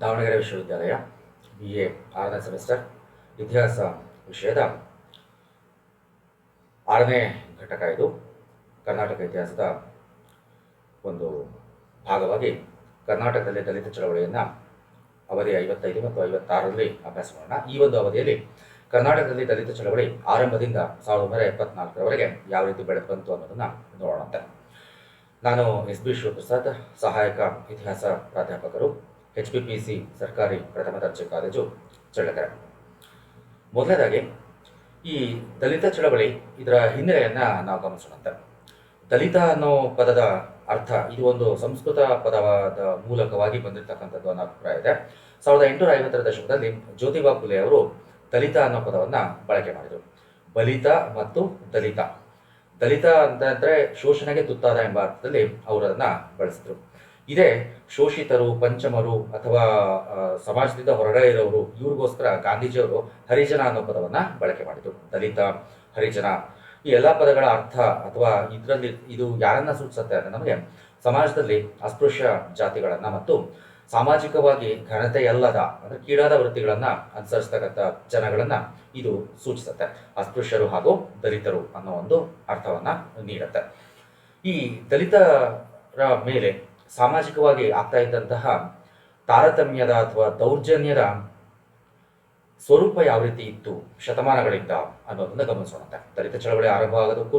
ದಾವಣಗೆರೆ ವಿಶ್ವವಿದ್ಯಾಲಯ B A ಆರನೇ semester ಇತಿಹಾಸ ವಿಷಯದ ಆರನೇ ಘಟಕ ಇದು. ಕರ್ನಾಟಕ ಇತಿಹಾಸದ ಒಂದು ಭಾಗವಾಗಿ ಕರ್ನಾಟಕದಲ್ಲಿ ದಲಿತ ಚಳವಳಿಯನ್ನು ಅವಧಿ ಐವತ್ತೈದು ಮತ್ತು ಐವತ್ತಾರರಲ್ಲಿ ಅಭ್ಯಾಸ ಮಾಡೋಣ. ಈ ಒಂದು ಅವಧಿಯಲ್ಲಿ ಕರ್ನಾಟಕದಲ್ಲಿ ದಲಿತ ಚಳವಳಿ ಆರಂಭದಿಂದ ಸಾವಿರದ ಒಂಬೈನೂರ ಎಪ್ಪತ್ನಾಲ್ಕರವರೆಗೆ ಯಾವ ರೀತಿ ಬೆಳೆದು ಬಂತು ಅನ್ನೋದನ್ನು ನೋಡೋಣಂತೆ. ನಾನು ಎಸ್ ಬಿ ಶಿವಪ್ರಸಾದ್, ಸಹಾಯಕ ಇತಿಹಾಸ ಪ್ರಾಧ್ಯಾಪಕರು. ಎಚ್ ಪಿ ಪಿ ಸಿ ಸರ್ಕಾರಿ ಪ್ರಥಮ ದರ್ಜೆ ಕಾಲೇಜು ಚಳ್ಳಕೆರೆ. ಮೊದಲನೇದಾಗಿ, ಈ ದಲಿತ ಚಳವಳಿ ಇದರ ಹಿನ್ನೆಲೆಯನ್ನು ನಾವು ಗಮನಿಸೋಣಂತೆ. ದಲಿತ ಅನ್ನೋ ಪದದ ಅರ್ಥ ಇದು ಒಂದು ಸಂಸ್ಕೃತ ಪದವಾದ ಮೂಲಕವಾಗಿ ಬಂದಿರತಕ್ಕಂಥದ್ದು ಅನ್ನೋ ಅಭಿಪ್ರಾಯ ಇದೆ. ಸಾವಿರದ ಎಂಟುನೂರ ಐವತ್ತರ ದಶಕದಲ್ಲಿ ಜ್ಯೋತಿಬಾ ಫುಲೆ ಅವರು ದಲಿತ ಅನ್ನೋ ಪದವನ್ನು ಬಳಕೆ ಮಾಡಿದರು. ಬಲಿತ ಮತ್ತು ದಲಿತ. ದಲಿತ ಅಂತಂದ್ರೆ ಶೋಷಣೆಗೆ ತುತ್ತಾದ ಎಂಬ ಅರ್ಥದಲ್ಲಿ ಅವರು ಅದನ್ನ ಬಳಸಿದ್ರು. ಇದೇ ಶೋಷಿತರು, ಪಂಚಮರು ಅಥವಾ ಸಮಾಜದಿಂದ ಹೊರಗಡೆ ಇರೋರು, ಇವ್ರಿಗೋಸ್ಕರ ಗಾಂಧೀಜಿಯವರು ಹರಿಜನ ಅನ್ನೋ ಪದವನ್ನ ಬಳಕೆ ಮಾಡಿದ್ರು. ದಲಿತ, ಹರಿಜನ ಈ ಎಲ್ಲ ಪದಗಳ ಅರ್ಥ ಅಥವಾ ಇದರಲ್ಲಿ ಇದು ಯಾರನ್ನ ಸೂಚಿಸುತ್ತೆ ಅಂದ್ರೆ ನಮಗೆ ಸಮಾಜದಲ್ಲಿ ಅಸ್ಪೃಶ್ಯ ಜಾತಿಗಳನ್ನ ಮತ್ತು ಸಾಮಾಜಿಕವಾಗಿ ಘನತೆಯಲ್ಲದ ಅಂದ್ರೆ ಕೀಡಾದ ವೃತ್ತಿಗಳನ್ನ ಅನುಸರಿಸ್ತಕ್ಕಂಥ ಜನಗಳನ್ನ ಇದು ಸೂಚಿಸುತ್ತೆ. ಅಸ್ಪೃಶ್ಯರು ಹಾಗೂ ದಲಿತರು ಅನ್ನೋ ಒಂದು ಅರ್ಥವನ್ನ ನೀಡುತ್ತೆ. ಈ ದಲಿತರ ಮೇಲೆ ಸಾಮಾಜಿಕವಾಗಿ ಆಗ್ತಾ ಇದ್ದಂತಹ ತಾರತಮ್ಯದ ಅಥವಾ ದೌರ್ಜನ್ಯದ ಸ್ವರೂಪ ಯಾವ ರೀತಿ ಇತ್ತು, ಶತಮಾನಗಳಿಂದ ಅನ್ನೋದನ್ನ ಗಮನಿಸೋಣ. ದಲಿತ ಚಳವಳಿ ಆರಂಭ ಆಗೋದಕ್ಕೂ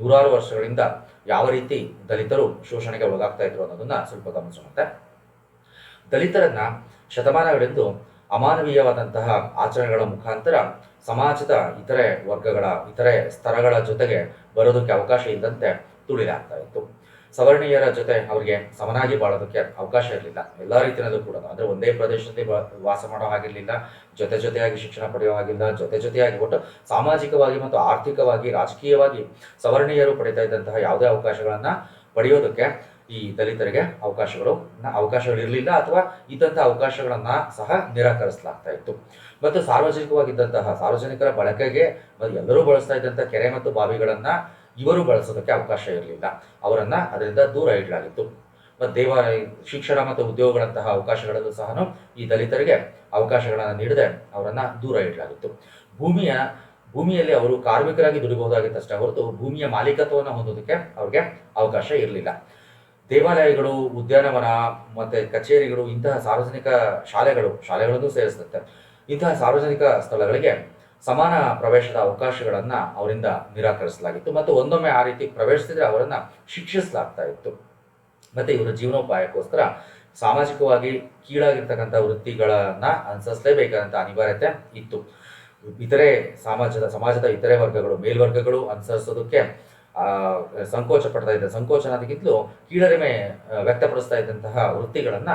ನೂರಾರು ವರ್ಷಗಳಿಂದ ಯಾವ ರೀತಿ ದಲಿತರು ಶೋಷಣೆಗೆ ಒಳಗಾಗ್ತಾ ಇದ್ರು ಅನ್ನೋದನ್ನ ಸ್ವಲ್ಪ ಗಮನಿಸೋಣ. ದಲಿತರನ್ನ ಶತಮಾನಗಳಿಂದ ಅಮಾನವೀಯವಾದಂತಹ ಆಚರಣೆಗಳ ಮುಖಾಂತರ ಸಮಾಜದ ಇತರೆ ವರ್ಗಗಳ, ಇತರೆ ಸ್ತರಗಳ ಜೊತೆಗೆ ಬರೋದಕ್ಕೆ ಅವಕಾಶ ಇಲ್ಲದಂತೆ ತುಳಿದಾಗ್ತಾ ಇತ್ತು. ಸವರ್ಣೀಯರ ಜೊತೆ ಅವರಿಗೆ ಸಮನಾಗಿ ಬಾಳೋದಕ್ಕೆ ಅವಕಾಶ ಇರಲಿಲ್ಲ. ಎಲ್ಲ ರೀತಿಯಲ್ಲೂ ಕೂಡ, ಅಂದ್ರೆ ಒಂದೇ ಪ್ರದೇಶದಲ್ಲಿ ವಾಸ ಮಾಡೋ ಹಾಗಿರಲಿಲ್ಲ, ಜೊತೆ ಜೊತೆಯಾಗಿ ಶಿಕ್ಷಣ ಪಡೆಯೋ ಹಾಗಿಲ್ಲ, ಜೊತೆ ಜೊತೆಯಾಗಿ ಒಟ್ಟು ಸಾಮಾಜಿಕವಾಗಿ ಮತ್ತು ಆರ್ಥಿಕವಾಗಿ, ರಾಜಕೀಯವಾಗಿ ಸವರ್ಣೀಯರು ಪಡಿತಾ ಇದ್ದಂತಹ ಯಾವುದೇ ಅವಕಾಶಗಳನ್ನ ಪಡೆಯೋದಕ್ಕೆ ಈ ದಲಿತರಿಗೆ ಅವಕಾಶಗಳು ಅವಕಾಶಗಳು ಇರಲಿಲ್ಲ ಅಥವಾ ಇದ್ದಂತಹ ಅವಕಾಶಗಳನ್ನ ಸಹ ನಿರಾಕರಿಸಲಾಗ್ತಾ ಇತ್ತು. ಮತ್ತು ಸಾರ್ವಜನಿಕವಾಗಿದ್ದಂತಹ, ಸಾರ್ವಜನಿಕರ ಬಳಕೆಗೆ, ಎಲ್ಲರೂ ಬಳಸ್ತಾ ಇದ್ದಂತಹ ಕೆರೆ ಮತ್ತು ಬಾವಿಗಳನ್ನ ಇವರು ಬಳಸೋದಕ್ಕೆ ಅವಕಾಶ ಇರಲಿಲ್ಲ. ಅವರನ್ನು ಅದರಿಂದ ದೂರ ಇಡಲಾಗಿತ್ತು. ಮತ್ತು ದೇವಾಲಯ, ಶಿಕ್ಷಣ ಮತ್ತು ಉದ್ಯೋಗಗಳಂತಹ ಅವಕಾಶಗಳಲ್ಲೂ ಸಹ ಈ ದಲಿತರಿಗೆ ಅವಕಾಶಗಳನ್ನು ನೀಡದೆ ಅವರನ್ನು ದೂರ ಇಡಲಾಗಿತ್ತು. ಭೂಮಿಯ, ಭೂಮಿಯಲ್ಲಿ ಅವರು ಕಾರ್ಮಿಕರಾಗಿ ದುಡಿಬಹುದಾಗಿತ್ತಷ್ಟೇ ಹೊರತು ಭೂಮಿಯ ಮಾಲೀಕತ್ವವನ್ನು ಹೊಂದೋದಕ್ಕೆ ಅವ್ರಿಗೆ ಅವಕಾಶ ಇರಲಿಲ್ಲ. ದೇವಾಲಯಗಳು, ಉದ್ಯಾನವನ ಮತ್ತು ಕಚೇರಿಗಳು, ಇಂತಹ ಸಾರ್ವಜನಿಕ ಶಾಲೆಗಳು ಶಾಲೆಗಳನ್ನು ಸೇರಿಸುತ್ತೆ. ಇಂತಹ ಸಾರ್ವಜನಿಕ ಸ್ಥಳಗಳಿಗೆ ಸಮಾನ ಪ್ರವೇಶದ ಅವಕಾಶಗಳನ್ನು ಅವರಿಂದ ನಿರಾಕರಿಸಲಾಗಿತ್ತು. ಮತ್ತು ಒಂದೊಮ್ಮೆ ಆ ರೀತಿ ಪ್ರವೇಶಿಸಿದರೆ ಅವರನ್ನು ಶಿಕ್ಷಿಸಲಾಗ್ತಾ ಇತ್ತು. ಮತ್ತೆ ಇವರ ಜೀವನೋಪಾಯಕ್ಕೋಸ್ಕರ ಸಾಮಾಜಿಕವಾಗಿ ಕೀಳಾಗಿರ್ತಕ್ಕಂಥ ವೃತ್ತಿಗಳನ್ನ ಅನುಸರಿಸಲೇಬೇಕಾದಂಥ ಅನಿವಾರ್ಯತೆ ಇತ್ತು. ಇತರೆ ಸಮಾಜದ ಸಮಾಜದ ಇತರೆ ವರ್ಗಗಳು, ಮೇಲ್ವರ್ಗಗಳು ಅನುಸರಿಸೋದಕ್ಕೆ ಸಂಕೋಚ ಪಡ್ತಾ ಇದ್ದ. ಸಂಕೋಚನದಕ್ಕಿಂತಲೂ ಕೀಳರಿಮೆ ವ್ಯಕ್ತಪಡಿಸ್ತಾ ಇದ್ದಂತಹ ವೃತ್ತಿಗಳನ್ನ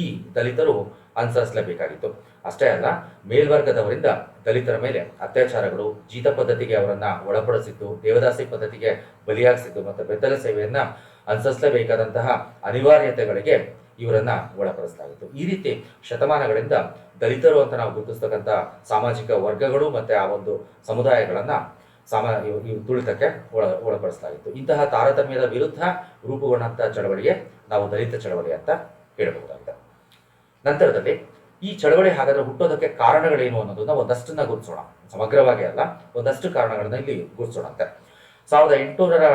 ಈ ದಲಿತರು ಅನುಸರಿಸಲೇಬೇಕಾಗಿತ್ತು. ಅಷ್ಟೇ ಅಲ್ಲ, ಮೇಲ್ವರ್ಗದವರಿಂದ ದಲಿತರ ಮೇಲೆ ಅತ್ಯಾಚಾರಗಳು, ಜೀತ ಪದ್ಧತಿಗೆ ಅವರನ್ನ ಒಳಪಡಿಸಿದ್ದು, ದೇವದಾಸಿ ಪದ್ಧತಿಗೆ ಬಲಿಯಾಗಿಸಿದ್ದು ಮತ್ತು ಬೆತ್ತಲೆ ಸೇವೆಯನ್ನ ಅನುಸರಿಸಲೇಬೇಕಾದಂತಹ ಅನಿವಾರ್ಯತೆಗಳಿಗೆ ಇವರನ್ನ ಒಳಪಡಿಸಲಾಗಿತ್ತು. ಈ ರೀತಿ ಶತಮಾನಗಳಿಂದ ದಲಿತರು ಅಂತ ನಾವು ಗುರುತಿಸ್ತಕ್ಕಂಥ ಸಾಮಾಜಿಕ ವರ್ಗಗಳು ಮತ್ತೆ ಆ ಒಂದು ಸಮುದಾಯಗಳನ್ನ ಸಾಮ ತುಳಿತಕ್ಕೆ ಒಳ ಒಳಪಡಿಸಲಾಗಿತ್ತು. ಇಂತಹ ತಾರತಮ್ಯದ ವಿರುದ್ಧ ರೂಪುಗೊಂಡಂತ ಚಳವಳಿಗೆ ನಾವು ದಲಿತ ಚಳವಳಿ ಅಂತ ಹೇಳಬಹುದಾಗಿದೆ. ನಂತರದಲ್ಲಿ ಈ ಚಳವಳಿ ಹಾಗಾದ್ರೆ ಹುಟ್ಟೋದಕ್ಕೆ ಕಾರಣಗಳೇನು ಅನ್ನೋದನ್ನ ಒಂದಷ್ಟನ್ನ ಗುರುತಿಸೋಣ. ಸಮಗ್ರವಾಗಿ ಅಲ್ಲ, ಒಂದಷ್ಟು ಕಾರಣಗಳನ್ನ ಇಲ್ಲಿ ಗುರುತಿಸೋಣಂತೆ. ಸಾವಿರದ ಎಂಟುನೂರ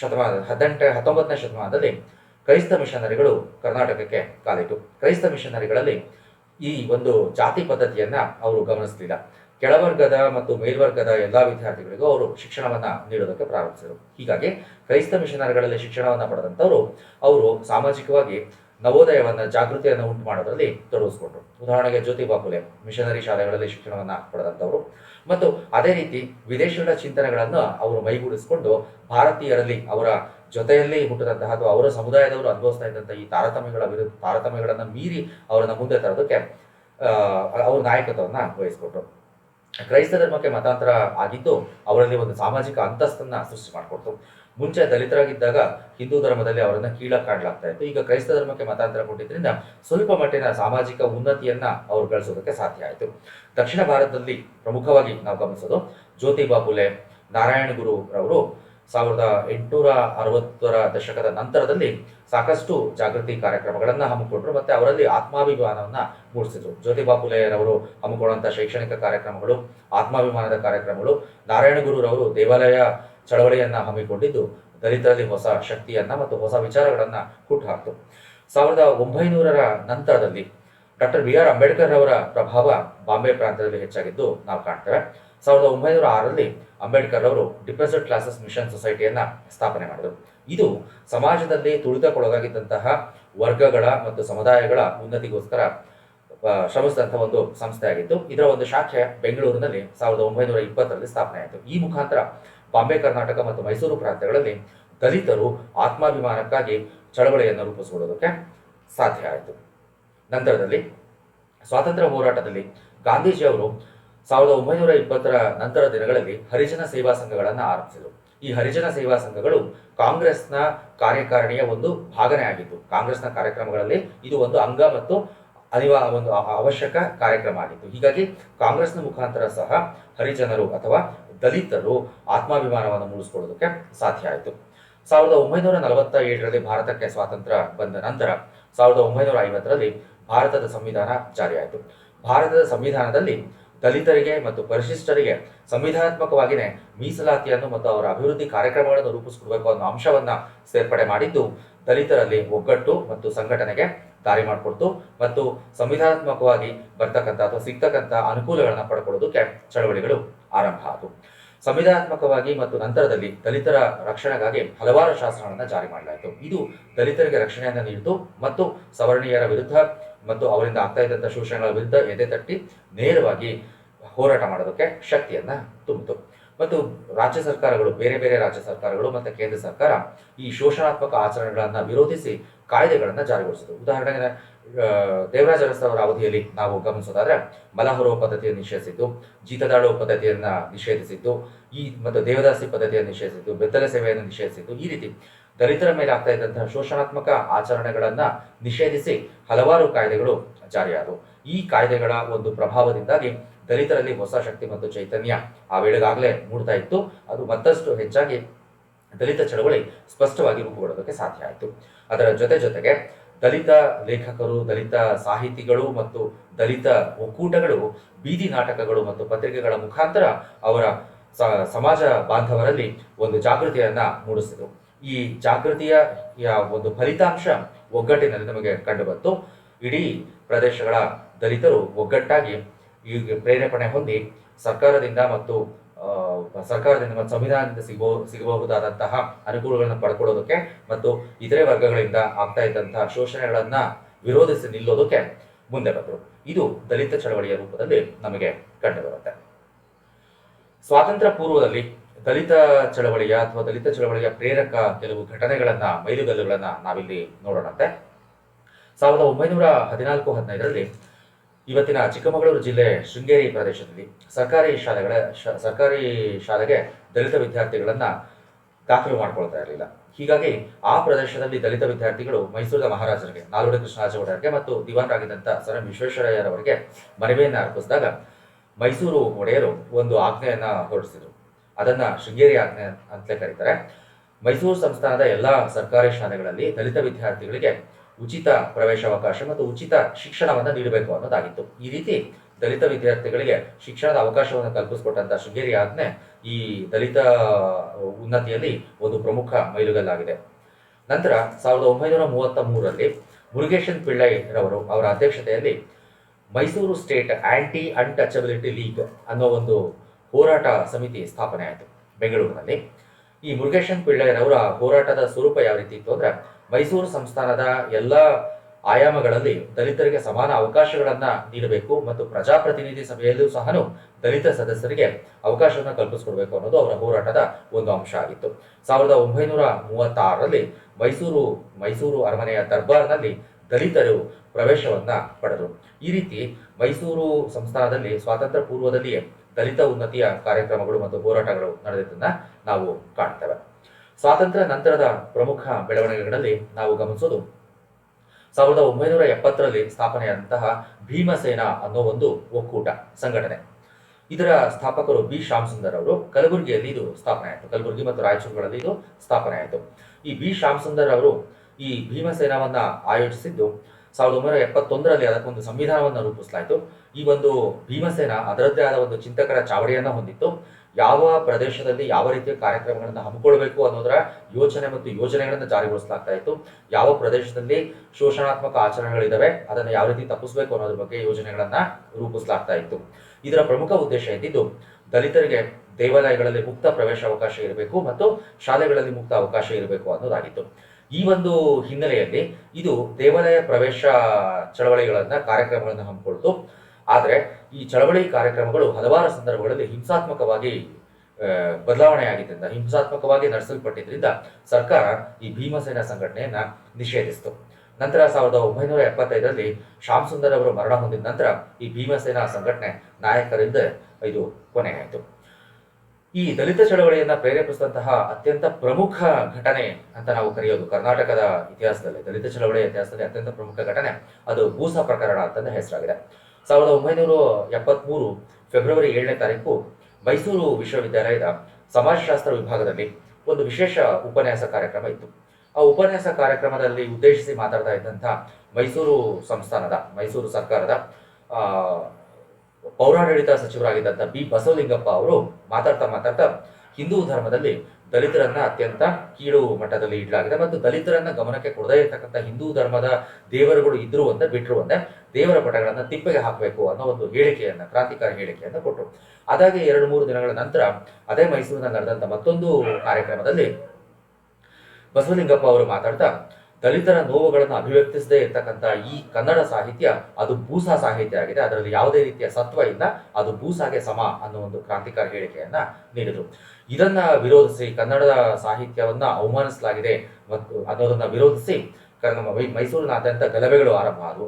ಶತಮಾನ ಹದಿನೆಂಟು ಹತ್ತೊಂಬತ್ತನೇ ಶತಮಾನದಲ್ಲಿ ಕ್ರೈಸ್ತ ಮಿಷನರಿಗಳು ಕರ್ನಾಟಕಕ್ಕೆ ಕಾಲಿಟ್ಟು. ಕ್ರೈಸ್ತ ಮಿಷನರಿಗಳಲ್ಲಿ ಈ ಒಂದು ಜಾತಿ ಪದ್ಧತಿಯನ್ನ ಅವರು ಗಮನಿಸಲಿಲ್ಲ. ಕೆಳವರ್ಗದ ಮತ್ತು ಮೇಲ್ವರ್ಗದ ಎಲ್ಲಾ ವಿದ್ಯಾರ್ಥಿಗಳಿಗೂ ಅವರು ಶಿಕ್ಷಣವನ್ನ ನೀಡೋದಕ್ಕೆ ಪ್ರಾರಂಭಿಸಿದರು. ಹೀಗಾಗಿ ಕ್ರೈಸ್ತ ಮಿಷನರಿಗಳಲ್ಲಿ ಶಿಕ್ಷಣವನ್ನ ಪಡೆದಂತವರು ಅವರು ಸಾಮಾಜಿಕವಾಗಿ ನವೋದಯವನ್ನ, ಜಾಗೃತಿಯನ್ನು ಉಂಟು ಮಾಡೋದ್ರಲ್ಲಿ ತೊಡಗಿಸ್ಕೊಂಡ್ರು. ಉದಾಹರಣೆಗೆ ಜ್ಯೋತಿ ಬಾಪುಲೆ ಮಿಷನರಿ ಶಾಲೆಗಳಲ್ಲಿ ಶಿಕ್ಷಣವನ್ನ ಪಡೆದಂತವರು ಮತ್ತು ಅದೇ ರೀತಿ ವಿದೇಶಗಳ ಚಿಂತನೆಗಳನ್ನು ಅವರು ಮೈಗೂಡಿಸಿಕೊಂಡು ಭಾರತೀಯರಲ್ಲಿ ಅವರ ಜೊತೆಯಲ್ಲಿ ಹುಟ್ಟಿದಂತಹ ಅಥವಾ ಅವರ ಸಮುದಾಯದವರು ಅನುಭವಿಸ್ತಾ ಇದ್ದಂತಹ ಈ ತಾರತಮ್ಯಗಳ ವಿರುದ್ಧ ತಾರತಮ್ಯಗಳನ್ನು ಮೀರಿ ಅವರನ್ನ ಮುಂದೆ ತರೋದಕ್ಕೆ ಅವ್ರ ನಾಯಕತ್ವವನ್ನು ನಾಯಕತ್ವವನ್ನ ವಹಿಸಿಕೊಟ್ರು. ಕ್ರೈಸ್ತ ಧರ್ಮಕ್ಕೆ ಮತಾಂತರ ಆಗಿದ್ದು, ಅವರಲ್ಲಿ ಒಂದು ಸಾಮಾಜಿಕ ಅಂತಸ್ತನ್ನ ಸೃಷ್ಟಿ ಮಾಡಿಕೊಡ್ತು. ಮುಂಚೆ ದಲಿತರಾಗಿದ್ದಾಗ ಹಿಂದೂ ಧರ್ಮದಲ್ಲಿ ಅವರನ್ನ ಕೀಳ ಕಾಣಲಾಗ್ತಾ ಇತ್ತು. ಈಗ ಕ್ರೈಸ್ತ ಧರ್ಮಕ್ಕೆ ಮತಾಂತರ ಕೊಟ್ಟಿದ್ದರಿಂದ ಸ್ವಲ್ಪ ಮಟ್ಟಿನ ಸಾಮಾಜಿಕ ಉನ್ನತಿಯನ್ನ ಅವರು ಗಳಿಸೋದಕ್ಕೆ ಸಾಧ್ಯ ಆಯಿತು. ದಕ್ಷಿಣ ಭಾರತದಲ್ಲಿ ಪ್ರಮುಖವಾಗಿ ನಾವು ಗಮನಿಸೋದು ಜ್ಯೋತಿಬಾ ಫುಲೆ ನಾರಾಯಣ ಗುರು ರವರು ಸಾವಿರದ ಎಂಟುನೂರ ಅರವತ್ತರ ದಶಕದ ನಂತರದಲ್ಲಿ ಸಾಕಷ್ಟು ಜಾಗೃತಿ ಕಾರ್ಯಕ್ರಮಗಳನ್ನು ಹಮ್ಮಿಕೊಂಡ್ರು ಮತ್ತೆ ಅವರಲ್ಲಿ ಆತ್ಮಾಭಿಮಾನವನ್ನು ಮೂಡಿಸಿದ್ರು. ಜ್ಯೋತಿಬಾ ಫುಲೆಯರವರು ಹಮ್ಮಿಕೊಳ್ಳುವಂಥ ಶೈಕ್ಷಣಿಕ ಕಾರ್ಯಕ್ರಮಗಳು, ಆತ್ಮಾಭಿಮಾನದ ಕಾರ್ಯಕ್ರಮಗಳು, ನಾರಾಯಣ ಗುರುರವರು ದೇವಾಲಯ ಚಳವಳಿಯನ್ನು ಹಮ್ಮಿಕೊಂಡಿದ್ದು, ದಲಿತರಲ್ಲಿ ಹೊಸ ಶಕ್ತಿಯನ್ನ ಮತ್ತು ಹೊಸ ವಿಚಾರಗಳನ್ನ ಹುಟ್ಟುಹಾಕ್ತು ಸಾವಿರದ ಒಂಬೈನೂರರ ನಂತರದಲ್ಲಿ ಡಾಕ್ಟರ್ ಬಿ ಆರ್ ಅಂಬೇಡ್ಕರ್ ಅವರ ಪ್ರಭಾವ ಬಾಂಬೆ ಪ್ರಾಂತ್ಯದಲ್ಲಿ ಹೆಚ್ಚಾಗಿದ್ದು ನಾವು ಕಾಣ್ತೇವೆ. ಸಾವಿರದ ಒಂಬೈನೂರ ಆರರಲ್ಲಿ ಅಂಬೇಡ್ಕರ್ ಅವರು ಡಿಪ್ರೆಸ್ಡ್ ಕ್ಲಾಸಸ್ ಮಿಷನ್ ಸೊಸೈಟಿಯನ್ನ ಸ್ಥಾಪನೆ ಮಾಡಿದರು. ಇದು ಸಮಾಜದಲ್ಲಿ ತುಳಿತಕ್ಕೊಳಗಾಗಿದ್ದಂತಹ ವರ್ಗಗಳ ಮತ್ತು ಸಮುದಾಯಗಳ ಉನ್ನತಿಗೋಸ್ಕರ ಶ್ರಮಿಸಿದಂತಹ ಒಂದು ಸಂಸ್ಥೆ ಆಗಿತ್ತು ಇದರ ಒಂದು ಶಾಖೆ ಬೆಂಗಳೂರಿನಲ್ಲಿ ಸಾವಿರದ ಒಂಬೈನೂರ ಇಪ್ಪತ್ತರಲ್ಲಿ ಸ್ಥಾಪನೆ ಆಯಿತು. ಈ ಮುಖಾಂತರ ಬಾಂಬೆ, ಕರ್ನಾಟಕ ಮತ್ತು ಮೈಸೂರು ಪ್ರಾಂತ್ಯಗಳಲ್ಲಿ ದಲಿತರು ಆತ್ಮಾಭಿಮಾನಕ್ಕಾಗಿ ಚಳವಳಿಯನ್ನು ರೂಪಿಸಿಕೊಳ್ಳೋದಕ್ಕೆ ಸಾಧ್ಯ ಆಯಿತು. ನಂತರದಲ್ಲಿ ಸ್ವಾತಂತ್ರ್ಯ ಹೋರಾಟದಲ್ಲಿ ಗಾಂಧೀಜಿಯವರು ಸಾವಿರದ ಒಂಬೈನೂರ ಇಪ್ಪತ್ತರ ನಂತರ ದಿನಗಳಲ್ಲಿ ಹರಿಜನ ಸೇವಾ ಸಂಘಗಳನ್ನು ಆರಂಭಿಸಿದರು. ಈ ಹರಿಜನ ಸೇವಾ ಸಂಘಗಳು ಕಾಂಗ್ರೆಸ್ನ ಕಾರ್ಯಕಾರಿಣಿಯ ಒಂದು ಭಾಗನೇ ಆಗಿತ್ತು ಕಾಂಗ್ರೆಸ್ನ ಕಾರ್ಯಕ್ರಮಗಳಲ್ಲಿ ಇದು ಒಂದು ಅಂಗ ಮತ್ತು ಅನಿವಾ ಒಂದು ಅವಶ್ಯಕ ಕಾರ್ಯಕ್ರಮ ಆಗಿತ್ತು. ಹೀಗಾಗಿ ಕಾಂಗ್ರೆಸ್ನ ಮುಖಾಂತರ ಸಹ ಹರಿಜನರು ಅಥವಾ ದಲಿತರು ಆತ್ಮಾಭಿಮಾನವನ್ನು ಮೂಡಿಸಿಕೊಳ್ಳೋದಕ್ಕೆ ಸಾಧ್ಯ ಆಯಿತು. ಸಾವಿರದ ಒಂಬೈನೂರ ನಲವತ್ತ ಏಳರಲ್ಲಿ ಭಾರತಕ್ಕೆ ಸ್ವಾತಂತ್ರ್ಯ ಬಂದ ನಂತರ ಸಾವಿರದ ಒಂಬೈನೂರ ಐವತ್ತರಲ್ಲಿ ಭಾರತದ ಸಂವಿಧಾನ ಜಾರಿಯಾಯಿತು. ಭಾರತದ ಸಂವಿಧಾನದಲ್ಲಿ ದಲಿತರಿಗೆ ಮತ್ತು ಪರಿಶಿಷ್ಟರಿಗೆ ಸಂವಿಧಾನಾತ್ಮಕವಾಗಿನೇ ಮೀಸಲಾತಿಯನ್ನು ಮತ್ತು ಅವರ ಅಭಿವೃದ್ಧಿ ಕಾರ್ಯಕ್ರಮಗಳನ್ನು ರೂಪಿಸಿಕೊಡಬೇಕು ಅನ್ನೋ ಅಂಶವನ್ನ ಸೇರ್ಪಡೆ ಮಾಡಿದ್ದು, ದಲಿತರಲ್ಲಿ ಒಗ್ಗಟ್ಟು ಮತ್ತು ಸಂಘಟನೆಗೆ ದಾರಿ ಮಾಡಿಕೊಡ್ತು ಮತ್ತು ಸಂವಿಧಾನಾತ್ಮಕವಾಗಿ ಬರ್ತಕ್ಕಂಥ ಅಥವಾ ಸಿಗ್ತಕ್ಕಂಥ ಅನುಕೂಲಗಳನ್ನ ಪಡ್ಕೊಳ್ಳೋದಕ್ಕೆ ಚಳವಳಿಗಳು ಆರಂಭ ಆದವು. ಸಂವಿಧಾನಾತ್ಮಕವಾಗಿ ಮತ್ತು ನಂತರದಲ್ಲಿ ದಲಿತರ ರಕ್ಷಣೆಗಾಗಿ ಹಲವಾರು ಶಾಸನಗಳನ್ನು ಜಾರಿ ಮಾಡಲಾಯಿತು. ಇದು ದಲಿತರಿಗೆ ರಕ್ಷಣೆಯನ್ನು ನೀಡಿತು ಮತ್ತು ಸವರ್ಣೀಯರ ವಿರುದ್ಧ ಮತ್ತು ಅವರಿಂದ ಆಗ್ತಾ ಇದ್ದಂಥ ಶೋಷಣೆಗಳ ವಿರುದ್ಧ ಎದೆ ತಟ್ಟಿ ನೇರವಾಗಿ ಹೋರಾಟ ಮಾಡೋದಕ್ಕೆ ಶಕ್ತಿಯನ್ನ ತುಂಬಿತು. ಮತ್ತು ರಾಜ್ಯ ಸರ್ಕಾರಗಳು, ಬೇರೆ ಬೇರೆ ರಾಜ್ಯ ಸರ್ಕಾರಗಳು ಮತ್ತು ಕೇಂದ್ರ ಸರ್ಕಾರ ಈ ಶೋಷಣಾತ್ಮಕ ಆಚರಣೆಗಳನ್ನು ವಿರೋಧಿಸಿ ಕಾಯ್ದೆಗಳನ್ನು ಜಾರಿಗೊಳಿಸಿತು. ಉದಾಹರಣೆಗೆ ದೇವರಾಜ ಅರಸ್ ಅವರ ಅವಧಿಯಲ್ಲಿ ನಾವು ಗಮನಿಸೋದಾದ್ರೆ ಮಲ ಹೊರುವ ಪದ್ಧತಿಯನ್ನು ನಿಷೇಧಿಸಿದ್ದು ಜೀತದಾಳುವ ಪದ್ಧತಿಯನ್ನ ನಿಷೇಧಿಸಿದ್ದು, ಈ ಮತ್ತು ದೇವದಾಸಿ ಪದ್ಧತಿಯನ್ನು ನಿಷೇಧಿಸಿದ್ದು, ಬೆತ್ತಲೆ ಸೇವೆಯನ್ನು ನಿಷೇಧಿಸಿದ್ದು ಈ ರೀತಿ ದಲಿತರ ಮೇಲೆ ಆಗ್ತಾ ಇದ್ದಂತಹ ಶೋಷಣಾತ್ಮಕ ಆಚರಣೆಗಳನ್ನ ನಿಷೇಧಿಸಿ ಹಲವಾರು ಕಾಯ್ದೆಗಳು ಜಾರಿಯಾದವು. ಈ ಕಾಯ್ದೆಗಳ ಒಂದು ಪ್ರಭಾವದಿಂದಾಗಿ ದಲಿತರಲ್ಲಿ ಹೊಸ ಶಕ್ತಿ ಮತ್ತು ಚೈತನ್ಯ ಆ ವೇಳೆಗಾಗಲೇ ಮೂಡ್ತಾ ಇತ್ತು. ಅದು ಮತ್ತಷ್ಟು ಹೆಚ್ಚಾಗಿ ದಲಿತ ಚಳವಳಿ ಸ್ಪಷ್ಟವಾಗಿ ರೂಪುಗೊಳ್ಳೋದಕ್ಕೆ ಸಾಧ್ಯ ಆಯಿತು. ಅದರ ಜೊತೆ ಜೊತೆಗೆ ದಲಿತ ಲೇಖಕರು, ದಲಿತ ಸಾಹಿತಿಗಳು ಮತ್ತು ದಲಿತ ಒಕ್ಕೂಟಗಳು, ಬೀದಿ ನಾಟಕಗಳು ಮತ್ತು ಪತ್ರಿಕೆಗಳ ಮುಖಾಂತರ ಅವರ ಸಮಾಜ ಬಾಂಧವರಲ್ಲಿ ಒಂದು ಜಾಗೃತಿಯನ್ನ ಮೂಡಿಸಿದರು ಈ ಜಾಗೃತಿಯ ಒಂದು ಫಲಿತಾಂಶ ಒಗ್ಗಟ್ಟಿನಲ್ಲಿ ನಮಗೆ ಕಂಡುಬಂತು. ಇಡೀ ಪ್ರದೇಶಗಳ ದಲಿತರು ಒಗ್ಗಟ್ಟಾಗಿ ಈ ಪ್ರೇರೇಪಣೆ ಹೊಂದಿ ಸರ್ಕಾರದಿಂದ ಮತ್ತು ಸರ್ಕಾರದಿಂದ ಮತ್ತು ಸಂವಿಧಾನದಿಂದ ಸಿಗೋ, ಸಿಗಬಹುದಾದಂತಹ ಅನುಕೂಲಗಳನ್ನು ಪಡ್ಕೊಳ್ಳೋದಕ್ಕೆ ಮತ್ತು ಇತರೆ ವರ್ಗಗಳಿಂದ ಆಗ್ತಾ ಇದ್ದಂತಹ ಶೋಷಣೆಗಳನ್ನ ವಿರೋಧಿಸಿ ನಿಲ್ಲೋದಕ್ಕೆ ಮುಂದೆ ಬಂದರು. ಇದು ದಲಿತ ಚಳವಳಿಯ ರೂಪದಲ್ಲಿ ನಮಗೆ ಕಂಡುಬರುತ್ತೆ. ಸ್ವಾತಂತ್ರ್ಯ ಪೂರ್ವದಲ್ಲಿ ದಲಿತ ಚಳವಳಿಯ ಅಥವಾ ದಲಿತ ಚಳವಳಿಯ ಪ್ರೇರಕ ಕೆಲವು ಘಟನೆಗಳನ್ನ, ಮೈಲುಗಲ್ಲುಗಳನ್ನ ನಾವಿಲ್ಲಿ ನೋಡೋಣಂತೆ. ಸಾವಿರದ ಒಂಬೈನೂರ ಹದಿನಾಲ್ಕು ಹದಿನೈದರಲ್ಲಿ ಇವತ್ತಿನ ಚಿಕ್ಕಮಗಳೂರು ಜಿಲ್ಲೆ ಶೃಂಗೇರಿ ಪ್ರದೇಶದಲ್ಲಿ ಸರ್ಕಾರಿ ಶಾಲೆಗಳ ಸರ್ಕಾರಿ ಶಾಲೆಗೆ ದಲಿತ ವಿದ್ಯಾರ್ಥಿಗಳನ್ನ ದಾಖಲು ಮಾಡ್ಕೊಳ್ತಾ ಇರಲಿಲ್ಲ. ಹೀಗಾಗಿ ಆ ಪ್ರದೇಶದಲ್ಲಿ ದಲಿತ ವಿದ್ಯಾರ್ಥಿಗಳು ಮೈಸೂರಿನ ಮಹಾರಾಜರಿಗೆ, ನಾಲ್ವಡಿ ಕೃಷ್ಣರಾಜಗೌಡರಿಗೆ ಮತ್ತು ದಿವಾನರಾಗಿದ್ದಂಥ ಸರ್ ಎಂ ವಿಶ್ವೇಶ್ವರಯ್ಯರವರಿಗೆ ಮನವಿಯನ್ನು ಅರ್ಪಿಸಿದಾಗ ಮೈಸೂರು ಒಡೆಯರು ಒಂದು ಆಜ್ಞೆಯನ್ನು ಹೊರಡಿಸಿದರು. ಅದನ್ನ ಶೃಂಗೇರಿ ಆಜ್ಞೆ ಅಂತಲೇ ಕರೀತಾರೆ. ಮೈಸೂರು ಸಂಸ್ಥಾನದ ಎಲ್ಲ ಸರ್ಕಾರಿ ಶಾಲೆಗಳಲ್ಲಿ ದಲಿತ ವಿದ್ಯಾರ್ಥಿಗಳಿಗೆ ಉಚಿತ ಪ್ರವೇಶಾವಕಾಶ ಮತ್ತು ಉಚಿತ ಶಿಕ್ಷಣವನ್ನು ನೀಡಬೇಕು ಅನ್ನೋದಾಗಿತ್ತು. ಈ ರೀತಿ ದಲಿತ ವಿದ್ಯಾರ್ಥಿಗಳಿಗೆ ಶಿಕ್ಷಣದ ಅವಕಾಶವನ್ನು ಕಲ್ಪಿಸಿಕೊಟ್ಟಂತ ಶೃಂಗೇರಿ ಆಜ್ಞೆ ಈ ದಲಿತ ಉನ್ನತಿಯಲ್ಲಿ ಒಂದು ಪ್ರಮುಖ ಮೈಲುಗಲ್ಲಾಗಿದೆ. ನಂತರ ಸಾವಿರದ ಒಂಬೈನೂರ ಮೂವತ್ತ ಮೂರರಲ್ಲಿ ಮುರುಗೇಶನ್ ಪಿಳ್ಳೈರವರು ಅವರ ಅಧ್ಯಕ್ಷತೆಯಲ್ಲಿ Mysore state anti untouchability league ಅನ್ನೋ ಒಂದು ಹೋರಾಟ ಸಮಿತಿ ಸ್ಥಾಪನೆ ಆಯಿತು ಬೆಂಗಳೂರಿನಲ್ಲಿ. ಈ ಮುರುಗೇಶನ್ ಪಿಳ್ಳೈರವರ ಹೋರಾಟದ ಸ್ವರೂಪ ಯಾವ ರೀತಿ ಇತ್ತು ಅಂದ್ರೆ, ಮೈಸೂರು ಸಂಸ್ಥಾನದ ಎಲ್ಲ ಆಯಾಮಗಳಲ್ಲಿ ದಲಿತರಿಗೆ ಸಮಾನ ಅವಕಾಶಗಳನ್ನ ನೀಡಬೇಕು ಮತ್ತು ಪ್ರಜಾಪ್ರತಿನಿಧಿ ಸಭೆಯಲ್ಲೂ ಸಹ ದಲಿತ ಸದಸ್ಯರಿಗೆ ಅವಕಾಶವನ್ನು ಕಲ್ಪಿಸಿಕೊಡ್ಬೇಕು ಅನ್ನೋದು ಅವರ ಹೋರಾಟದ ಒಂದು ಅಂಶ ಆಗಿತ್ತು. ಸಾವಿರದ ಒಂಬೈನೂರ ಮೂವತ್ತಾರರಲ್ಲಿ ಮೈಸೂರು ಮೈಸೂರು ಅರಮನೆಯ ದರ್ಬಾರ್ನಲ್ಲಿ ದಲಿತರು ಪ್ರವೇಶವನ್ನ ಪಡೆದರು. ಈ ರೀತಿ ಮೈಸೂರು ಸಂಸ್ಥಾನದಲ್ಲಿ ಸ್ವಾತಂತ್ರ್ಯ ಪೂರ್ವದಲ್ಲಿಯೇ ದಲಿತ ಉನ್ನತಿಯ ಕಾರ್ಯಕ್ರಮಗಳು ಮತ್ತು ಹೋರಾಟಗಳು ನಡೆದಿದ್ದನ್ನ ನಾವು ಕಾಣ್ತೇವೆ. ಸ್ವಾತಂತ್ರ್ಯ ನಂತರದ ಪ್ರಮುಖ ಬೆಳವಣಿಗೆಗಳಲ್ಲಿ ನಾವು ಗಮನಿಸೋದು ಸಾವಿರದ ಒಂಬೈನೂರ ಎಪ್ಪತ್ತರಲ್ಲಿ ಸ್ಥಾಪನೆಯಾದಂತಹ ಭೀಮಸೇನ ಅನ್ನೋ ಒಂದು ಒಕ್ಕೂಟ ಸಂಘಟನೆ. ಇದರ ಸ್ಥಾಪಕರು ಬಿ. ಶ್ಯಾಮ್ ಸುಂದರ್ ಅವರು. ಕಲಬುರಗಿಯಲ್ಲಿ ಇದು ಸ್ಥಾಪನೆ ಆಯಿತು. ಕಲಬುರಗಿ ಮತ್ತು ರಾಯಚೂರುಗಳಲ್ಲಿ ಇದು ಸ್ಥಾಪನೆ ಆಯಿತು. ಈ ಬಿ. ಶ್ಯಾಮ್ ಸುಂದರ್ ಅವರು ಈ ಭೀಮಸೇನಾವನ್ನ ಆಯೋಜಿಸಿದ್ದು ಸಾವಿರದ ಒಂಬೈನೂರ ಎಪ್ಪತ್ತೊಂದರಲ್ಲಿ ಅದಕ್ಕೊಂದು ಸಂವಿಧಾನವನ್ನು ರೂಪಿಸಲಾಯಿತು. ಈ ಒಂದು ಭೀಮಸೇನ ಅದರದ್ದೇ ಆದ ಒಂದು ಚಿಂತಕರ ಚಾವಡಿಯನ್ನ ಹೊಂದಿತ್ತು. ಯಾವ ಪ್ರದೇಶದಲ್ಲಿ ಯಾವ ರೀತಿಯ ಕಾರ್ಯಕ್ರಮಗಳನ್ನು ಹಮ್ಮಿಕೊಳ್ಬೇಕು ಅನ್ನೋದರ ಯೋಚನೆ ಮತ್ತು ಯೋಜನೆಗಳನ್ನು ಜಾರಿಗೊಳಿಸಲಾಗ್ತಾ ಇತ್ತು. ಯಾವ ಪ್ರದೇಶದಲ್ಲಿ ಶೋಷಣಾತ್ಮಕ ಆಚರಣೆಗಳಿದ್ದಾವೆ ಅದನ್ನು ಯಾವ ರೀತಿ ತಪ್ಪಿಸಬೇಕು ಅನ್ನೋದ್ರ ಬಗ್ಗೆ ಯೋಜನೆಗಳನ್ನು ರೂಪಿಸಲಾಗ್ತಾ ಇತ್ತು. ಇದರ ಪ್ರಮುಖ ಉದ್ದೇಶ ಇದ್ದಿದ್ದು ದಲಿತರಿಗೆ ದೇವಾಲಯಗಳಲ್ಲಿ ಮುಕ್ತ ಪ್ರವೇಶ ಅವಕಾಶ ಇರಬೇಕು ಮತ್ತು ಶಾಲೆಗಳಲ್ಲಿ ಮುಕ್ತ ಅವಕಾಶ ಇರಬೇಕು ಅನ್ನೋದಾಗಿತ್ತು. ಈ ಒಂದು ಹಿನ್ನೆಲೆಯಲ್ಲಿ ಇದು ದೇವಾಲಯ ಪ್ರವೇಶ ಚಳವಳಿಗಳನ್ನ, ಕಾರ್ಯಕ್ರಮಗಳನ್ನು ಹಮ್ಮಿಕೊಳ್ತು. ಆದರೆ ಈ ಚಳವಳಿ ಕಾರ್ಯಕ್ರಮಗಳು ಹಲವಾರು ಸಂದರ್ಭಗಳಲ್ಲಿ ಹಿಂಸಾತ್ಮಕವಾಗಿ ಬದಲಾವಣೆ ಬದಲಾವಣೆಯಾಗಿದ್ದರಿಂದ ಹಿಂಸಾತ್ಮಕವಾಗಿ ನಡೆಸಲ್ಪಟ್ಟಿದ್ದರಿಂದ ಸರ್ಕಾರ ಈ ಭೀಮಸೇನ ಸಂಘಟನೆಯನ್ನ ನಿಷೇಧಿಸಿತು. ನಂತರ ಸಾವಿರದ ಒಂಬೈನೂರ ಎಪ್ಪತ್ತೈದರಲ್ಲಿ ಶ್ಯಾಮ್ ಸುಂದರ್ ಅವರು ಮರಣ ಹೊಂದಿದ ನಂತರ ಈ ಭೀಮಸೇನಾ ಸಂಘಟನೆ ನಾಯಕರಿಂದ ಇದು ಕೊನೆಯಾಯಿತು. ಈ ದಲಿತ ಚಳವಳಿಯನ್ನ ಪ್ರೇರೇಪಿಸಿದಂತಹ ಅತ್ಯಂತ ಪ್ರಮುಖ ಘಟನೆ ಅಂತ ನಾವು ಕರೆಯೋದು. ಕರ್ನಾಟಕದ ಇತಿಹಾಸದಲ್ಲಿ ದಲಿತ ಚಳವಳಿ ಇತಿಹಾಸದಲ್ಲಿ ಅತ್ಯಂತ ಪ್ರಮುಖ ಘಟನೆ ಅದು ಬೂಸಾ ಪ್ರಕರಣ ಅಂತಂದು ಹೆಸರಾಗಿದೆ. ಸಾವಿರದ ಒಂಬೈನೂರ ಎಪ್ಪತ್ಮೂರು ಫೆಬ್ರವರಿ ಏಳನೇ ತಾರೀಕು ಮೈಸೂರು ವಿಶ್ವವಿದ್ಯಾಲಯದ ಸಮಾಜಶಾಸ್ತ್ರ ವಿಭಾಗದಲ್ಲಿ ಒಂದು ವಿಶೇಷ ಉಪನ್ಯಾಸ ಕಾರ್ಯಕ್ರಮ ಇತ್ತು. ಆ ಉಪನ್ಯಾಸ ಕಾರ್ಯಕ್ರಮದಲ್ಲಿ ಉದ್ದೇಶಿಸಿ ಮಾತಾಡ್ತಾ ಇದ್ದಂಥ ಮೈಸೂರು ಸಂಸ್ಥಾನದ, ಮೈಸೂರು ಸರ್ಕಾರದ ಪೌರಾಡಳಿತ ಸಚಿವರಾಗಿದ್ದಂಥ ಬಿ. ಬಸವಲಿಂಗಪ್ಪ ಅವರು ಮಾತಾಡ್ತಾ ಮಾತಾಡ್ತಾ ಹಿಂದೂ ಧರ್ಮದಲ್ಲಿ ದಲಿತರನ್ನ ಅತ್ಯಂತ ಕೀಳು ಮಟ್ಟದಲ್ಲಿ ಇಡಲಾಗಿದೆ ಮತ್ತು ದಲಿತರನ್ನ ಗಮನಕ್ಕೆ ಕೊಡದೇ ಇರತಕ್ಕಂಥ ಹಿಂದೂ ಧರ್ಮದ ದೇವರುಗಳು ಇದ್ರು ಅಂತ ಬಿಟ್ಟರು ಅಂತ ದೇವರ ಪಟಗಳನ್ನ ತಿಪ್ಪೆಗೆ ಹಾಕಬೇಕು ಅನ್ನೋ ಒಂದು ಹೇಳಿಕೆಯನ್ನ, ಕ್ರಾಂತಿಕಾರಿ ಹೇಳಿಕೆಯನ್ನ ಕೊಟ್ಟರು ಅದಾಗೆ ಎರಡು ಮೂರು ದಿನಗಳ ನಂತರ ಅದೇ ಮೈಸೂರಿನಲ್ಲಿ ನಡೆದಂತ ಮತ್ತೊಂದು ಕಾರ್ಯಕ್ರಮದಲ್ಲಿ ಬಸವಲಿಂಗಪ್ಪ ಅವರು ಮಾತಾಡ್ತಾ ದಲಿತರ ನೋವುಗಳನ್ನು ಅಭಿವ್ಯಕ್ತಿಸದೇ ಇರ್ತಕ್ಕಂಥ ಈ ಕನ್ನಡ ಸಾಹಿತ್ಯ ಅದು ಬೂಸಾ ಸಾಹಿತ್ಯ ಆಗಿದೆ. ಅದರಲ್ಲಿ ಯಾವುದೇ ರೀತಿಯ ಸತ್ವ ಇಲ್ಲ. ಅದು ಬೂಸಾಗೆ ಸಮ ಅನ್ನೋ ಒಂದು ಕ್ರಾಂತಿಕಾರಿ ಹೇಳಿಕೆಯನ್ನ ನೀಡಿದರು. ಇದನ್ನ ವಿರೋಧಿಸಿ ಕನ್ನಡ ಸಾಹಿತ್ಯವನ್ನ ಅವಮಾನಿಸಲಾಗಿದೆ ಮತ್ತು ಅನ್ನೋದನ್ನ ವಿರೋಧಿಸಿ ಮೈಸೂರಿನಾದ್ಯಂತ ಗಲಭೆಗಳು ಆರಂಭ ಆದವು.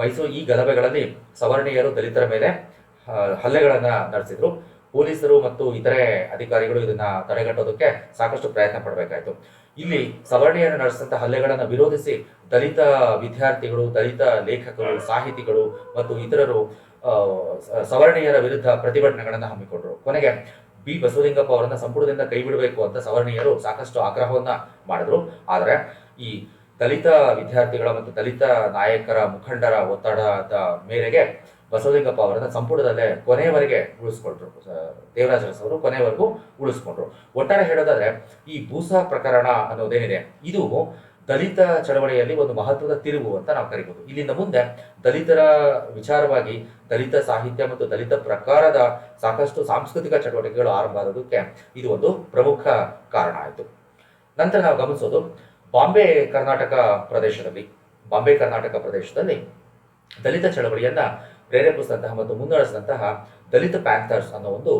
ಮೈಸೂರು ಈ ಗಲಭೆಗಳಲ್ಲಿ ಸವರ್ಣೀಯರು ದಲಿತರ ಮೇಲೆ ಹಲ್ಲೆಗಳನ್ನ ನಡೆಸಿದ್ರು. ಪೊಲೀಸರು ಮತ್ತು ಇತರೆ ಅಧಿಕಾರಿಗಳು ಇದನ್ನ ತಡೆಗಟ್ಟೋದಕ್ಕೆ ಸಾಕಷ್ಟು ಪ್ರಯತ್ನ ಪಡಬೇಕಾಯ್ತು. ಇಲ್ಲಿ ಸವರ್ಣೀಯರು ನಡೆಸಿದಂತ ಹಲ್ಲೆಗಳನ್ನು ವಿರೋಧಿಸಿ ದಲಿತ ವಿದ್ಯಾರ್ಥಿಗಳು, ದಲಿತ ಲೇಖಕರು, ಸಾಹಿತಿಗಳು ಮತ್ತು ಇತರರು ಸವರ್ಣೀಯರ ವಿರುದ್ಧ ಪ್ರತಿಭಟನೆಗಳನ್ನು ಹಮ್ಮಿಕೊಂಡರು. ಕೊನೆಗೆ ಬಿ. ಬಸವಲಿಂಗಪ್ಪ ಅವರನ್ನ ಸಂಪುಟದಿಂದ ಕೈ ಬಿಡಬೇಕು ಅಂತ ಸವರ್ಣೀಯರು ಸಾಕಷ್ಟು ಆಗ್ರಹವನ್ನ ಮಾಡಿದ್ರು. ಆದರೆ ಈ ದಲಿತ ವಿದ್ಯಾರ್ಥಿಗಳ ಮತ್ತು ದಲಿತ ನಾಯಕರ ಮುಖಂಡರ ಒತ್ತಡದ ಮೇರೆಗೆ ಬಸವಲಿಂಗಪ್ಪ ಅವರನ್ನ ಸಂಪುಟದಲ್ಲೇ ಕೊನೆಯವರೆಗೆ ಉಳಿಸ್ಕೊಂಡ್ರು. ದೇವರಾಜರಸ್ ಅವರು ಕೊನೆವರೆಗೂ ಉಳಿಸ್ಕೊಂಡ್ರು. ಒಟ್ಟಾರೆ ಹೇಳೋದಾದ್ರೆ, ಈ ಭೂಸಾ ಪ್ರಕರಣ ಅನ್ನೋದೇನಿದೆ, ಇದು ದಲಿತ ಚಳವಳಿಯಲ್ಲಿ ಒಂದು ಮಹತ್ವದ ತಿರುವು ಅಂತ ನಾವು ಕರಿಬಹುದು ಇಲ್ಲಿಂದ ಮುಂದೆ ದಲಿತರ ವಿಚಾರವಾಗಿ ದಲಿತ ಸಾಹಿತ್ಯ ಮತ್ತು ದಲಿತ ಪ್ರಕಾರದ ಸಾಕಷ್ಟು ಸಾಂಸ್ಕೃತಿಕ ಚಟುವಟಿಕೆಗಳು ಆರಂಭ ಆಗೋದಕ್ಕೆ ಇದು ಒಂದು ಪ್ರಮುಖ ಕಾರಣ ಆಯಿತು. ನಂತರ ನಾವು ಗಮನಿಸೋದು, ಬಾಂಬೆ ಕರ್ನಾಟಕ ಪ್ರದೇಶದಲ್ಲಿ, ಬಾಂಬೆ ಕರ್ನಾಟಕ ಪ್ರದೇಶದಲ್ಲಿ ದಲಿತ ಚಳವಳಿಯನ್ನ ಪ್ರೇರೇಪಿಸಿದಂತಹ ಮತ್ತು ಮುನ್ನಡೆಸಿದಂತಹ ದಲಿತ ಪ್ಯಾಂಥರ್ಸ್ ಅನ್ನೋ ಒಂದು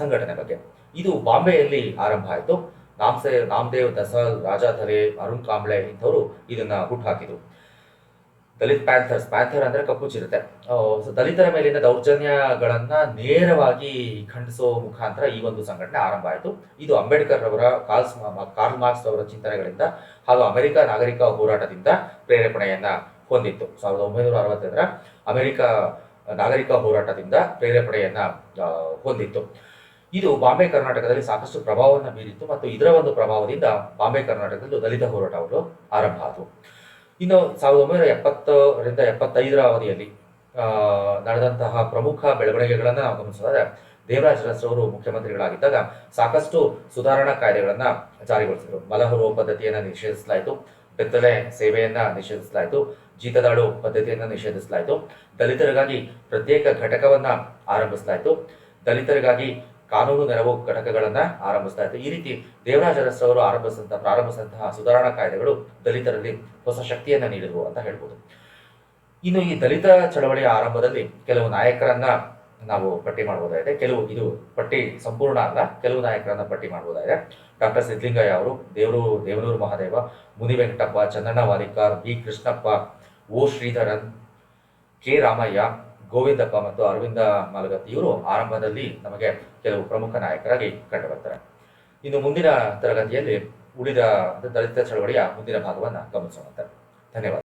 ಸಂಘಟನೆ ಬಗ್ಗೆ. ಇದು ಬಾಂಬೆಯಲ್ಲಿ ಆರಂಭ ಆಯಿತು. ನಾಮ್ಸೆ, ನಾಮದೇವ್ ದಸಾಲ್ ರಾಜಾಧರೆ, ಅರುಣ್ ಕಾಂಬ್ಳೆ ಇಂಥವರು ಇದನ್ನ ಹುಟ್ಟುಹಾಕಿದ್ರು ದಲಿತ್ ಪ್ಯಾಂಥರ್ಸ್, ಪ್ಯಾಂಥರ್ ಅಂದ್ರೆ ಕಪ್ಪು ದಲಿತರ ಮೇಲಿನ ದೌರ್ಜನ್ಯಗಳನ್ನ ನೇರವಾಗಿ ಖಂಡಿಸೋ ಮುಖಾಂತರ ಈ ಒಂದು ಸಂಘಟನೆ ಆರಂಭ ಆಯಿತು. ಇದು ಅಂಬೇಡ್ಕರ್ ರವರ ಕಾರ್ಲ್ ಮಾರ್ಕ್ಸ್ ಅವರ ಚಿಂತನೆಗಳಿಂದ ಹಾಗೂ ಅಮೆರಿಕ ನಾಗರಿಕ ಹೋರಾಟದಿಂದ ಪ್ರೇರೇಪಣೆಯನ್ನ ಹೊಂದಿತ್ತು. ಸಾವಿರದ ಒಂಬೈನೂರ ಅರವತ್ತೆರಡರ ಅಮೆರಿಕ ನಾಗರಿಕ ಹೋರಾಟದಿಂದ ಪ್ರೇರೇಪಣೆಯನ್ನ ಆ, ಹೊಂದಿತ್ತು. ಇದು ಬಾಂಬೆ ಕರ್ನಾಟಕದಲ್ಲಿ ಸಾಕಷ್ಟು ಪ್ರಭಾವವನ್ನು ಬೀರಿತ್ತು ಮತ್ತು ಇದರ ಒಂದು ಪ್ರಭಾವದಿಂದ ಬಾಂಬೆ ಕರ್ನಾಟಕದಲ್ಲಿ ದಲಿತ ಹೋರಾಟಗಳು ಆರಂಭ ಆದವು ಇನ್ನು ಸಾವಿರದ ಒಂಬೈನೂರ ಎಪ್ಪತ್ತರಿಂದ ಎಪ್ಪತ್ತೈದರ ಅವಧಿಯಲ್ಲಿ ನಡೆದಂತಹ ಪ್ರಮುಖ ಬೆಳವಣಿಗೆಗಳನ್ನು ನಾವು ಗಮನಿಸೋದಾದ್ರೆ ದೇವರಾಜ ಅವರು ಮುಖ್ಯಮಂತ್ರಿಗಳಾಗಿದ್ದಾಗ ಸಾಕಷ್ಟು ಸುಧಾರಣಾ ಕಾಯ್ದೆಗಳನ್ನು ಜಾರಿಗೊಳಿಸಿದರು. ಮಲಹರುವ ಪದ್ಧತಿಯನ್ನು ನಿಷೇಧಿಸಲಾಯಿತು. ಬೆತ್ತಲೆ ಸೇವೆಯನ್ನು ನಿಷೇಧಿಸಲಾಯಿತು. ಜೀತದಾಳು ಪದ್ಧತಿಯನ್ನು ನಿಷೇಧಿಸಲಾಯಿತು. ದಲಿತರಿಗಾಗಿ ಪ್ರತ್ಯೇಕ ಘಟಕವನ್ನ ಆರಂಭಿಸಲಾಯಿತು. ದಲಿತರಿಗಾಗಿ ಕಾನೂನು ನೆರವು ಘಟಕಗಳನ್ನ ಇತ್ತು ಈ ರೀತಿ ದೇವರಾಜ ಅರಸು ಅವರು ಆರಂಭಿಸಿದಂತಹ ಪ್ರಾರಂಭಿಸಿದಂತಹ ಸುಧಾರಣಾ ಕಾಯ್ದೆಗಳು ದಲಿತರಲ್ಲಿ ಹೊಸ ಶಕ್ತಿಯನ್ನ ನೀಡಿದವು ಅಂತ ಹೇಳ್ಬೋದು. ಇನ್ನು ಈ ದಲಿತ ಚಳವಳಿಯ ಆರಂಭದಲ್ಲಿ ಕೆಲವು ನಾಯಕರನ್ನ ನಾವು ಪಟ್ಟಿ ಮಾಡಬಹುದಾಗಿದೆ ಕೆಲವು ಇದು ಪಟ್ಟಿ ಸಂಪೂರ್ಣ ಅಲ್ಲ, ಕೆಲವು ನಾಯಕರನ್ನ ಪಟ್ಟಿ ಮಾಡಬಹುದಾಗಿದೆ ಡಾಕ್ಟರ್ ಸಿದ್ಲಿಂಗಯ್ಯ ಅವರು, ದೇವರು, Devanur Mahadeva Muni Venkatappa Chandanna Walikar B Krishnappa O Sridharan, K Ramaiah Govindappa ಮತ್ತು ಅರವಿಂದ ಮಾಲಗತ್ತಿ ಇವರು ಆರಂಭದಲ್ಲಿ ನಮಗೆ ಕೆಲವು ಪ್ರಮುಖ ನಾಯಕರಾಗಿ ಕಂಡುಬರ್ತಾರೆ. ಇನ್ನು ಮುಂದಿನ ತರಗತಿಯಲ್ಲಿ ಉಳಿದ ದಲಿತ ಚಳವಳಿಯ ಮುಂದಿನ ಭಾಗವನ್ನು ಗಮನಿಸೋಣ ಧನ್ಯವಾದ.